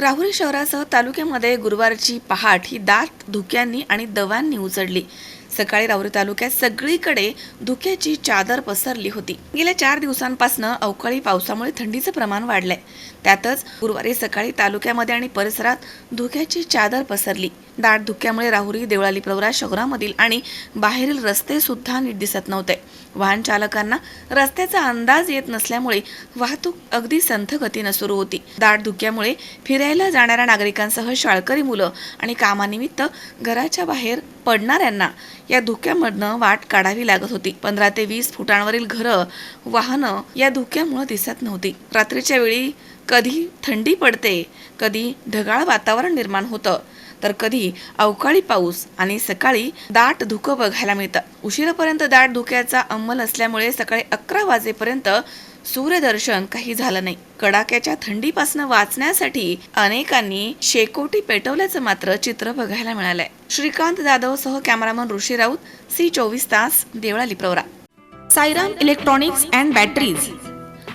राहुरी शहरासह तालुक्यामध्ये गुरुवारची पहाट ही दात धुक्यांनी आणि दवांनी उचडली सकाळी राहुरी तालुक्यात सगळीकडे धुक्याची चादर पसरली होती. गेल्या चार दिवसांपासून अवकाळी पावसामुळे थंडीचं प्रमाण वाढलंय. त्यातच गुरुवारी सकाळी तालुक्यामध्ये आणि परिसरात धुक्याची चादर पसरली. दाट धुक्यामुळे राहुरी देवळाली प्रवरा शहरामधील आणि बाहेरील रस्ते सुद्धा नीट दिसत नव्हते. वाहन चालकांना रस्त्याचा अंदाज येत नसल्यामुळे वाहतूक अगदी संथ गतीनं सुरू होती. दाट धुक्यामुळे फिरायला जाणाऱ्या नागरिकांसह शाळकरी मुलं आणि कामानिमित्त घराच्या बाहेर पडणाऱ्यांना या धुक्यामधनं वाट काढावी लागत होती. पंधरा ते वीस फुटांवरील घरं वाहनं या धुक्यामुळे दिसत नव्हती. रात्रीच्या वेळी कधी थंडी पडते कधी ढगाळ वातावरण निर्माण होतं तर कधी अवकाळी पाऊस आणि सकाळी दाट धुकं बघायला मिळतं. उशिरापर्यंत दाट धुक्याचा अंमल असल्यामुळे सकाळी अकरा वाजेपर्यंत सूर्यदर्शन काही झालं नाही. कडाक्याच्या थंडीपासून वाचण्यासाठी अनेकांनी शेकोटी पेटवल्याचं मात्र चित्र बघायला मिळालंय. श्रीकांत जाधव सह कॅमेरामन ऋषी राऊत सी चोवीस तास Deolali Pravara. Sairam electronics and batteries.